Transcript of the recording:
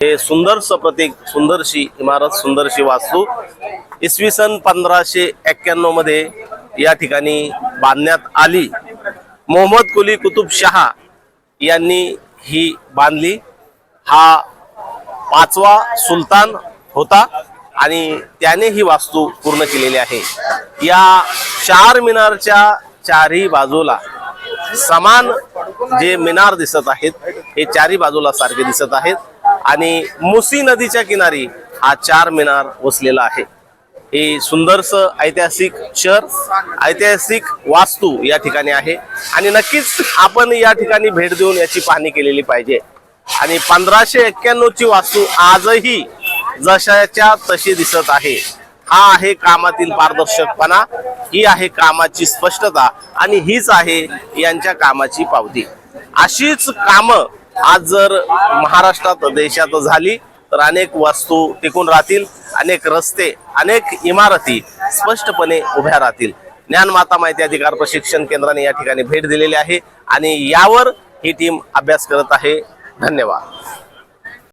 हे सुंदरस प्रतीक सुंदरशी इमारत सुंदरशी वास्तू इसवी सन पंधराशे एक्क्याण्णवमध्ये या ठिकाणी बांधण्यात आली. मोहम्मद कुली कुतुब शहा यांनी ही बांधली. हा पाचवा सुलतान होता आणि त्याने ही वास्तू पूर्ण केलेली आहे. या चार मिनारच्या चारही बाजूला समान जे मिनार दिसत आहेत हे चारही बाजूला सारखे दिसत आहेत. आणि मुसी नदीच्या किनारी हा चार मिनार वसलेला आहे. हे सुंदरस ऐतिहासिक शहर ऐतिहासिक वास्तू या ठिकाणी आहे. आणि नक्कीच आपण या ठिकाणी भेट देऊन याची पाहणी केलेली पाहिजे. आणि पंधराशे एक्क्याण्णव ची वास्तू आजही जशाच्या तशी दिसत आहे. हा आहे कामातील पारदर्शकपणा ही आहे कामाची स्पष्टता आणि हीच आहे यांच्या कामाची पावती. अशीच कामं आज जर महाराष्ट्रात देशात झाली तर अनेक वास्तू टिकून राहतील अनेक रस्ते अनेक इमारती स्पष्टपणे उभ्या राहतील. ज्ञानमाता माहिती अधिकार प्रशिक्षण केंद्राने या ठिकाणी भेट दिलेली आहे आणि यावर ही टीम अभ्यास करत आहे. धन्यवाद.